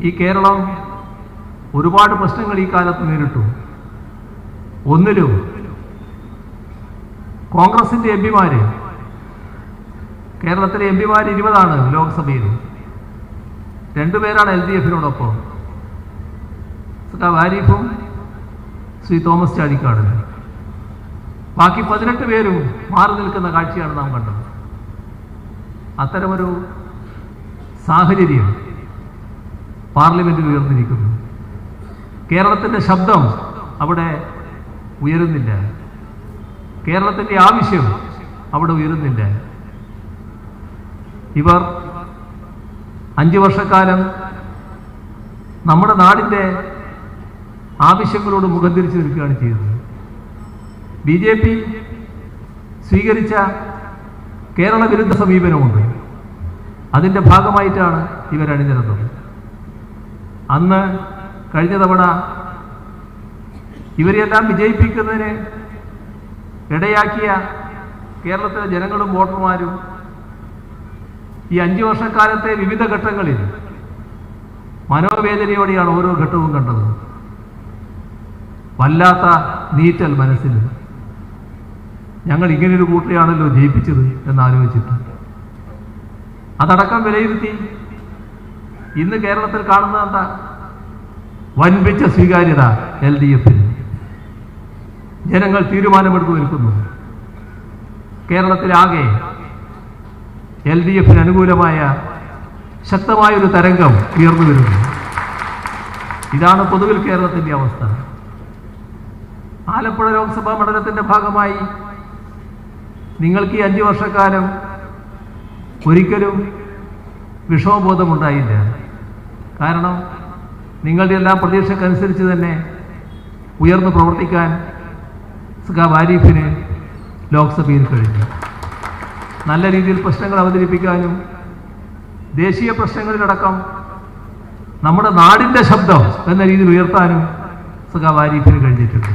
ഈ കേരളം ഒരുപാട് പ്രശ്നങ്ങൾ ഈ കാലത്ത് നേരിട്ടു. ഒന്നിലും കോൺഗ്രസിന്റെ എം പിമാര് കേരളത്തിലെ എം പിമാർ ഇരുപതാണ് ലോക്സഭയിൽ രണ്ടുപേരാണ് എൽ ഡി എഫിനോടൊപ്പം. സഖാവ് ശ്രീ തോമസ് ചാഴിക്കാട് ബാക്കി പതിനെട്ട് പേരും മാറി നിൽക്കുന്ന കാഴ്ചയാണ് നാം കണ്ടത്. അത്തരമൊരു സാഹചര്യം പാർലമെന്റിൽ ഉയർന്നിരിക്കുന്നു. കേരളത്തിന്റെ ശബ്ദം അവിടെ ഉയരുന്നില്ല. കേരളത്തിന്റെ ആവശ്യം അവിടെ ഉയരുന്നില്ല. ഇവർ അഞ്ചു വർഷക്കാലം നമ്മുടെ നാടിന്റെ ആവശ്യങ്ങളോട് മുഖം തിരിച്ചു നിൽക്കുകയാണ് ചെയ്തത് ബി ജെ പി സ്വീകരിച്ച കേരള വിരുദ്ധ സമീപനമുണ്ട്. അതിന്റെ ഭാഗമായിട്ടാണ് ഇവരണിനിരന്നത് അന്ന് കഴിഞ്ഞ തവണ ഇവരെല്ലാം വിജയിപ്പിക്കുന്നതിന് ഇടയാക്കിയ കേരളത്തിലെ ജനങ്ങളും വോട്ടർമാരും ഈ അഞ്ചു വർഷക്കാലത്തെ വിവിധ ഘട്ടങ്ങളിൽ മനോവേദനയോടെയാണ് ഓരോ ഘട്ടവും കണ്ടത്. വല്ലാത്ത നീറ്റൽ മനസ്സിൽ ഞങ്ങൾ ഇങ്ങനൊരു കൂട്ടരെയാണല്ലോ ജയിപ്പിച്ചത് എന്നാലോചിച്ചിട്ട്. അതടക്കം വിലയിരുത്തി ഇന്ന് കേരളത്തിൽ കാണുന്നത് എന്താ? വൻപിച്ച സ്വീകാര്യത എൽ ഡി എഫിന് ജനങ്ങൾ തീരുമാനമെടുത്തു നിൽക്കുന്നു. കേരളത്തിലാകെ എൽ ഡി എഫിന് അനുകൂലമായ ശക്തമായൊരു തരംഗം ഉയർന്നു വരുന്നു. ഇതാണ് പൊതുവിൽ കേരളത്തിന്റെ അവസ്ഥ. ആലപ്പുഴ ലോക്സഭാ മണ്ഡലത്തിന്റെ ഭാഗമായി നിങ്ങൾക്ക് ഈ അഞ്ച് വർഷക്കാലം ഒരിക്കലും വിഷമബോധമുണ്ടായില്ല. കാരണം നിങ്ങളുടെ എല്ലാം പ്രതീക്ഷക്കനുസരിച്ച് തന്നെ ഉയർന്നു പ്രവർത്തിക്കാൻ സുഖാബ് ആരിഫിന് ലോക്സഭയിൽ കഴിഞ്ഞു. നല്ല രീതിയിൽ പ്രശ്നങ്ങൾ അവതരിപ്പിക്കാനും ദേശീയ പ്രശ്നങ്ങളിലടക്കം നമ്മുടെ നാടിന്റെ ശബ്ദം എന്ന രീതിയിൽ ഉയർത്താനും സുഖാബ് ആരിഫിന് കഴിഞ്ഞിട്ടുണ്ട്.